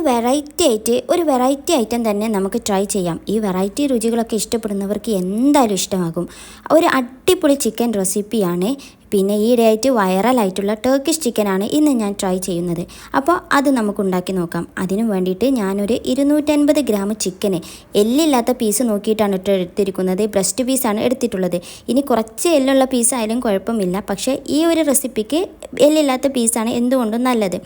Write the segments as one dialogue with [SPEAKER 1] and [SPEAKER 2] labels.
[SPEAKER 1] Variety ആയിട്ട് ഒരു variety item തന്നെ നമുക്ക് ട്രൈ ചെയ്യാം. ഈ വെറൈറ്റി രുചികളൊക്കെ ഇഷ്ടപ്പെടുന്നവർക്ക് എന്തായാലും ഇഷ്ടമാകും. ഒരു അടിപൊളി ചിക്കൻ റെസിപ്പിയാണ് പിന്നെ ഈയിടെയായിട്ട് വൈറലായിട്ടുള്ള ടർക്കിഷ് ചിക്കനാണ് ഇന്ന് ഞാൻ ട്രൈ ചെയ്യുന്നത്. അപ്പോൾ അത് നമുക്ക് ഉണ്ടാക്കി നോക്കാം. അതിനു വേണ്ടിയിട്ട് ഞാനൊരു ഇരുന്നൂറ്റൻപത് ഗ്രാം ചിക്കന് എല്ലില്ലാത്ത പീസ് നോക്കിയിട്ടാണ് ഇട്ട് എടുത്തിരിക്കുന്നത്. ബ്രസ്റ്റ് പീസാണ് എടുത്തിട്ടുള്ളത്. ഇനി കുറച്ച് എല്ലുള്ള പീസായാലും കുഴപ്പമില്ല. പക്ഷേ ഈ ഒരു റെസിപ്പിക്ക് എല്ലില്ലാത്ത പീസാണ് എന്തുകൊണ്ടും നല്ലത്.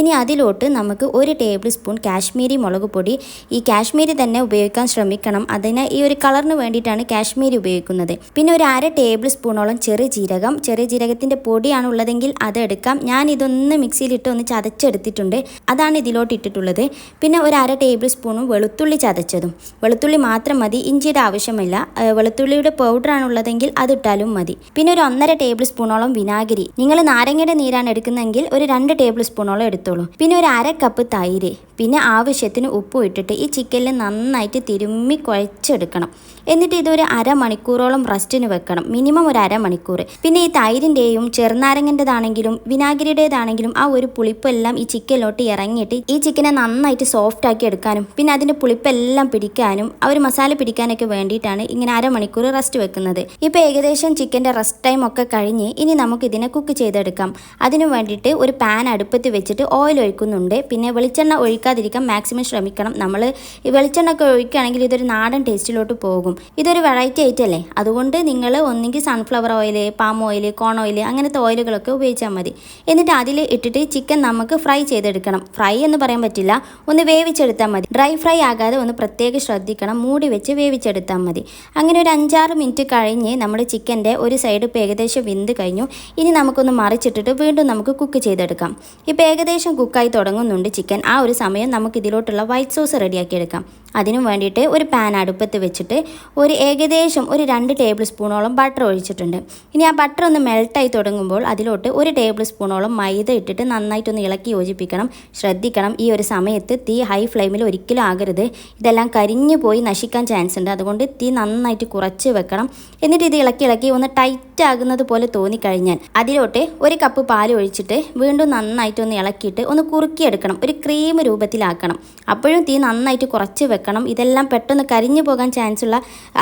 [SPEAKER 1] ഇനി അതിലോട്ട് നമുക്ക് ഒരു ടേബിൾ സ്പൂൺ കാശ്മീരി മുളക് പൊടി. ഈ കാശ്മീരി തന്നെ ഉപയോഗിക്കാൻ ശ്രമിക്കണം. അതിന് ഈ ഒരു കളറിന് വേണ്ടിയിട്ടാണ് കാശ്മീരി ഉപയോഗിക്കുന്നത്. പിന്നെ ഒരു അര ടേബിൾ സ്പൂണോളം ചെറിയ ജീരകം. ചെറിയ ജീരകത്തിന്റെ പൊടിയാണ് ഉള്ളതെങ്കിൽ അതെടുക്കാം ഞാൻ ഇതൊന്ന് മിക്സിയിലിട്ട് ഒന്ന് ചതച്ചെടുത്തിട്ടുണ്ട്. അതാണ് ഇതിലോട്ട് ഇട്ടിട്ടുള്ളത്. പിന്നെ ഒരു അര ടേബിൾ സ്പൂണും വെളുത്തുള്ളി ചതച്ചതും. വെളുത്തുള്ളി മാത്രം മതി ഇഞ്ചിയുടെ ആവശ്യമില്ല. വെളുത്തുള്ളിയുടെ പൗഡറാണ് ഉള്ളതെങ്കിൽ അതിട്ടാലും മതി. പിന്നെ ഒരു ഒന്നര ടേബിൾ സ്പൂണോളം വിനാഗിരി. നിങ്ങൾ നാരങ്ങയുടെ നീരാണ് എടുക്കുന്നതെങ്കിൽ ഒരു രണ്ട് ടേബിൾ സ്പൂണോളം എടുത്തോളൂ. പിന്നെ ഒരു അര കപ്പ് തൈര്. പിന്നെ ആവശ്യത്തിന് ഉപ്പും ഇട്ടിട്ട് ഈ ചിക്കനിൽ നന്നായിട്ട് തിരുമ്മി കുഴച്ചെടുക്കണം. എന്നിട്ട് ഇതൊരു അരമണിക്കൂറോളം റെസ്റ്റിന് വെക്കണം. മിനിമം ഒരു അരമണിക്കൂർ. പിന്നെ ഈ തൈരിന്റെയും ചെറുനാരങ്ങന്റെതാണെങ്കിലും വിനാഗിരിയുടേതാണെങ്കിലും ആ ഒരു പുളിപ്പെല്ലാം ഈ ചിക്കനിലോട്ട് ഇറങ്ങിയിട്ട് ഈ ചിക്കനെ നന്നായിട്ട് സോഫ്റ്റ് ആക്കി എടുക്കാനും പിന്നെ അതിന്റെ പുളിപ്പെല്ലാം പിടിക്കാനും ആ ഒരു മസാല പിടിക്കാനൊക്കെ വേണ്ടിയിട്ടാണ് ഇങ്ങനെ അരമണിക്കൂർ റസ്റ്റ് വെക്കുന്നത്. ഇപ്പോൾ ഏകദേശം ചിക്കന്റെ റസ്റ്റ് ടൈം ഒക്കെ കഴിഞ്ഞ് ഇനി നമുക്ക് ഇതിനെ കുക്ക് ചെയ്തെടുക്കാം. അതിനു വേണ്ടിയിട്ട് ഒരു പാൻ അടുപ്പത്ത് വെച്ചിട്ട് ഓയിൽ ഒഴിക്കുന്നുണ്ട്. പിന്നെ വെളിച്ചെണ്ണ ഒഴിക്കാതിരിക്കാൻ മാക്സിമം ശ്രമിക്കണം. നമ്മൾ ഈ വെളിച്ചെണ്ണ ഒക്കെ ഒഴിക്കുകയാണെങ്കിൽ ഇതൊരു നാടൻ ടേസ്റ്റിലോട്ട് പോകും. ഇതൊരു വെറൈറ്റി ആയിട്ട് അല്ലേ? അതുകൊണ്ട് നിങ്ങൾ ഒന്നെങ്കിൽ sunflower oil palm oil corn oil അങ്ങനത്തെ ഓയിലുകളൊക്കെ ഉപയോഗിച്ചാൽ മതി. എന്നിട്ട് അതിൽ ഇട്ടിട്ട് ചിക്കൻ നമുക്ക് ഫ്രൈ ചെയ്തെടുക്കണം. ഫ്രൈ എന്ന് പറയാൻ പറ്റില്ല. ഒന്ന് വേവിച്ചെടുത്താൽ മതി. ഡ്രൈ ഫ്രൈ ആകാതെ ഒന്ന് പ്രത്യേകം ശ്രദ്ധിക്കണം. മൂടി വെച്ച് വേവിച്ചെടുത്താൽ മതി. അങ്ങനെ ഒരു അഞ്ചാറ് മിനിറ്റ് കഴിഞ്ഞ് നമ്മുടെ ചിക്കന്റെ ഒരു സൈഡ് ഇപ്പോൾ ഏകദേശം വെന്ത് കഴിഞ്ഞു. ഇനി നമുക്കൊന്ന് മറിച്ചിട്ടിട്ട് വീണ്ടും നമുക്ക് കുക്ക് ചെയ്തെടുക്കാം. ഇപ്പോൾ ഏകദേശം കുക്കായി തുടങ്ങുന്നുണ്ട് ചിക്കൻ ആ ഒരു സമയം നമുക്ക് ഇതിലോട്ടുള്ള വൈറ്റ് സോസ് റെഡിയാക്കി എടുക്കാം. അതിനു വേണ്ടിയിട്ട് ഒരു പാൻ അടുപ്പത്ത് വെച്ചിട്ട് ഒരു ഏകദേശം ഒരു രണ്ട് ടേബിൾ സ്പൂണോളം ബട്ടർ ഒഴിച്ചിട്ടുണ്ട്. ഇനി ആ ബട്ടർ ഒന്ന് മെൽട്ടായി തുടങ്ങുമ്പോൾ അതിലോട്ട് ഒരു ടേബിൾ സ്പൂണോളം മൈദ ഇട്ടിട്ട് നന്നായിട്ടൊന്ന് ഇളക്കി യോജിപ്പിക്കണം. ശ്രദ്ധിക്കണം. ഈ ഒരു സമയത്ത് തീ ഹൈ ഫ്ലെയിമിൽ ഒരിക്കലും ആകരുത്. ഇതെല്ലാം കരിഞ്ഞു പോയി നശിക്കാൻ ചാൻസ് ഉണ്ട്. അതുകൊണ്ട് തീ നന്നായിട്ട് കുറച്ച് വെക്കണം. എന്നിട്ട് ഇത് ഇളക്കി ഇളക്കി ഒന്ന് ടൈറ്റ് ആകുന്നത് പോലെ തോന്നിക്കഴിഞ്ഞാൽ അതിലോട്ട് ഒരു കപ്പ് പാൽ ഒഴിച്ചിട്ട് വീണ്ടും നന്നായിട്ട് ഒന്ന് ഇളക്കിയിട്ട് ഒന്ന് കുറുക്കിയെടുക്കണം. ഒരു ക്രീം രൂപത്തിലാക്കണം. അപ്പോഴും തീ നന്നായിട്ട് കുറച്ച് വെക്കണം. ഇതെല്ലാം പെട്ടെന്ന് കരിഞ്ഞു പോകാൻ ചാൻസ് ഉള്ള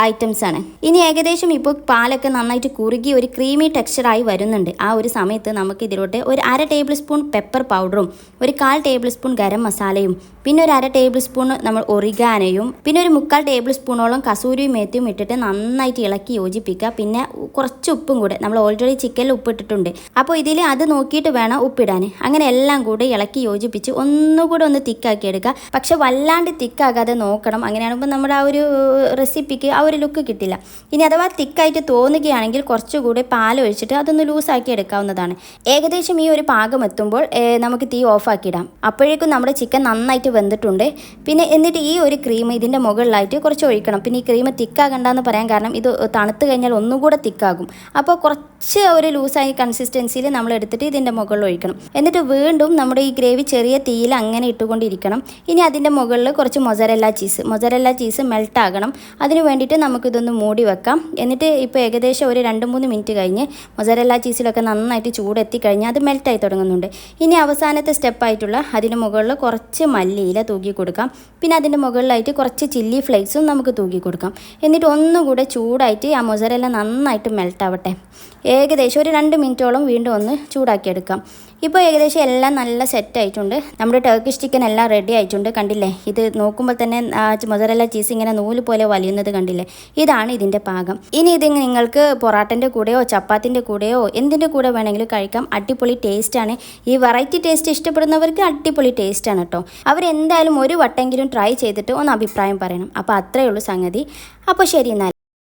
[SPEAKER 1] ഐറ്റംസ് ആണ്. ഇനി ഏകദേശം ഇപ്പോൾ പാലൊക്കെ നന്നായിട്ട് കുറുകി ഒരു ക്രീമി ടെക്സ്ചറായി വരുന്നുണ്ട്. ആ ഒരു സമയത്ത് നമുക്ക് ഇതിലോട്ട് ഒരു അര ടേബിൾ സ്പൂൺ പെപ്പർ പൗഡറും ഒരു കാൽ ടേബിൾ സ്പൂൺ ഗരം മസാലയും പിന്നെ ഒരു അര ടേബിൾ സ്പൂൺ നമ്മൾ ഒറിഗാനയും പിന്നെ ഒരു മുക്കാൽ ടേബിൾ സ്പൂണോളം കസൂരി മേത്തിയും ഇട്ടിട്ട് നന്നായിട്ട് ഇളക്കി യോജിപ്പിക്കുക. പിന്നെ കുറച്ച് ഉപ്പും കൂടെ നമ്മൾ ഓൾറെഡി ചിക്കനിൽ ഉപ്പിട്ടിട്ടുണ്ട് അപ്പോൾ ഇതിൽ അത് നോക്കിയിട്ട് വേണം ഉപ്പിടാൻ. അങ്ങനെ എല്ലാം കൂടെ ഇളക്കി യോജിപ്പിച്ച് ഒന്നുകൂടെ ഒന്ന് തിക്കാക്കി എടുക്കുക. പക്ഷെ വല്ലാണ്ട് തിക്കാകാതെ നോക്കണം. അങ്ങനെയാണെങ്കിൽ നമ്മുടെ ആ ഒരു റെസിപ്പിക്ക് ആ ഒരു ലുക്ക് കിട്ടില്ല. ഇനി അഥവാ തിക്കായിട്ട് തോന്നുകയാണെങ്കിൽ കുറച്ചുകൂടി പാൽ ഒഴിച്ചിട്ട് അതൊന്ന് ലൂസാക്കി എടുക്കാവുന്നതാണ്. ഏകദേശം ഈ ഒരു പാകം എത്തുമ്പോൾ നമുക്ക് തീ ഓഫാക്കിയിടാം. അപ്പോഴേക്കും നമ്മുടെ ചിക്കൻ നന്നായിട്ട് വെന്തിട്ടുണ്ട്. പിന്നെ എന്നിട്ട് ഈ ഒരു ക്രീം ഇതിന്റെ മുകളിലായിട്ട് കുറച്ച് ഒഴിക്കണം. പിന്നെ ഈ ക്രീം തിക്കാകണ്ടെന്ന് പറയാൻ കാരണം ഇത് തണുത്ത് കഴിഞ്ഞാൽ ഒന്നും കൂടെ തിക്കാകും. അപ്പോൾ കുറച്ച് ഒരു ലൂസായ കൺസിസ്റ്റൻസിയിൽ നമ്മൾ എടുത്തിട്ട് ഇതിന്റെ മുകളിൽ ഒഴിക്കണം. എന്നിട്ട് വീണ്ടും നമ്മുടെ ഈ ഗ്രേവി ചെറിയ തീയിൽ അങ്ങനെ ഇട്ടുകൊണ്ടിരിക്കണം. ഇനി അതിന്റെ മുകളിൽ കുറച്ച് mozzarella cheese mozzarella cheese melt ആകണം. അതിന് വേണ്ടിയിട്ട് നമുക്കിതൊന്ന് മൂടി വെക്കാം. എന്നിട്ട് ഇപ്പോൾ ഏകദേശം ഒരു രണ്ട് മൂന്ന് മിനിറ്റ് കഴിഞ്ഞ് മൊസറല്ല ചീസിലൊക്കെ നന്നായിട്ട് ചൂടെത്തി കഴിഞ്ഞാൽ അത് മെൽറ്റായി തുടങ്ങുന്നുണ്ട്. ഇനി അവസാനത്തെ സ്റ്റെപ്പായിട്ടുള്ള അതിന് മുകളിൽ കുറച്ച് മല്ലിയില തൂക്കി കൊടുക്കാം. പിന്നെ അതിന്റെ മുകളിലായിട്ട് കുറച്ച് ചില്ലി ഫ്ലേക്സും നമുക്ക് തൂക്കി കൊടുക്കാം. എന്നിട്ട് ഒന്നുകൂടെ ചൂടായിട്ട് ആ മൊസറല്ല നന്നായിട്ട് മെൽട്ടാവട്ടെ ഏകദേശം ഒരു രണ്ട് മിനിറ്റോളം വീണ്ടും ഒന്ന് ചൂടാക്കിയെടുക്കാം. ഇപ്പോൾ ഏകദേശം എല്ലാം നല്ല സെറ്റ് ആയിട്ടുണ്ട്. നമ്മുടെ ടർക്കിഷ് ചിക്കൻ എല്ലാം റെഡി ആയിട്ടുണ്ട് കണ്ടില്ലേ? ഇത് നോക്കുമ്പോൾ തന്നെ മൊസറല്ല ചീസ് ഇങ്ങനെ നൂൽ പോലെ വലിയുന്നത് കണ്ടില്ലേ? ഇതാണ് ഇതിന്റെ പാകം. ഇനി ഇത് നിങ്ങൾക്ക് പൊറാട്ടന്റെ കൂടെയോ ചപ്പാത്തിന്റെ കൂടെയോ എന്തിന്റെ കൂടെ വേണമെങ്കിലും കഴിക്കാം. അടിപൊളി ടേസ്റ്റാണ് ഈ വെറൈറ്റി ടേസ്റ്റ് ഇഷ്ടപ്പെടുന്നവർക്ക് അടിപൊളി ടേസ്റ്റാണ് കേട്ടോ അവരെന്തായാലും ഒരു വട്ടെങ്കിലും ട്രൈ ചെയ്തിട്ട് ഒന്ന് അഭിപ്രായം പറയണം. അപ്പോൾ അത്രയേ ഉള്ളൂ സംഗതി. അപ്പോൾ ശരി എന്നാൽ